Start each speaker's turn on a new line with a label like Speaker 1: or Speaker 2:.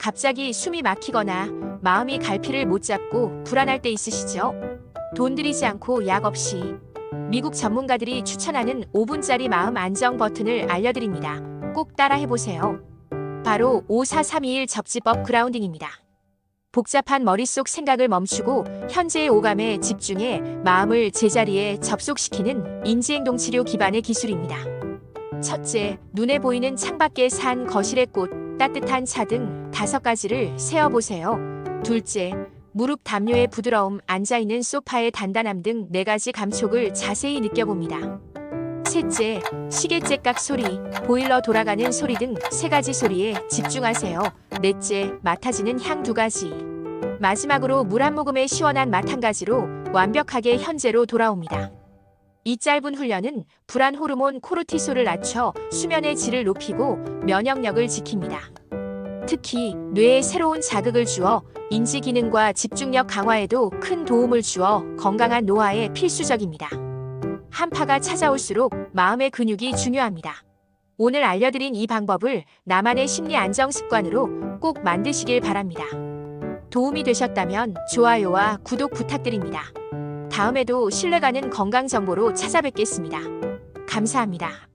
Speaker 1: 갑자기 숨이 막히거나 마음이 갈피를 못 잡고 불안할 때 있으시죠? 돈 들이지 않고 약 없이 미국 전문가들이 추천하는 5분짜리 마음 안정 버튼을 알려드립니다. 꼭 따라 해보세요. 바로 54321 접지법 그라운딩입니다. 복잡한 머릿속 생각을 멈추고 현재의 오감에 집중해 마음을 제자리에 접속시키는 인지행동 치료 기반의 기술입니다. 첫째, 눈에 보이는 창밖의 산, 거실의 꽃, 따뜻한 차 등 다섯 가지를 세어보세요. 둘째, 무릎 담요의 부드러움, 앉아있는 소파의 단단함 등 네 가지 감촉을 자세히 느껴봅니다. 셋째, 시계째깍 소리, 보일러 돌아가는 소리 등 세 가지 소리에 집중하세요. 넷째, 맡아지는 향 두 가지. 마지막으로 물 한 모금의 시원한 맛 한 가지로 완벽하게 현재로 돌아옵니다. 이 짧은 훈련은 불안 호르몬 코르티솔을 낮춰 수면의 질을 높이고 면역력을 지킵니다. 특히 뇌에 새로운 자극을 주어 인지 기능과 집중력 강화에도 큰 도움을 주어 건강한 노화에 필수적입니다. 한파가 찾아올수록 마음의 근육이 중요합니다. 오늘 알려드린 이 방법을 나만의 심리 안정 습관으로 꼭 만드시길 바랍니다. 도움이 되셨다면 좋아요와 구독 부탁드립니다. 다음에도 신뢰가는 건강 정보로 찾아뵙겠습니다. 감사합니다.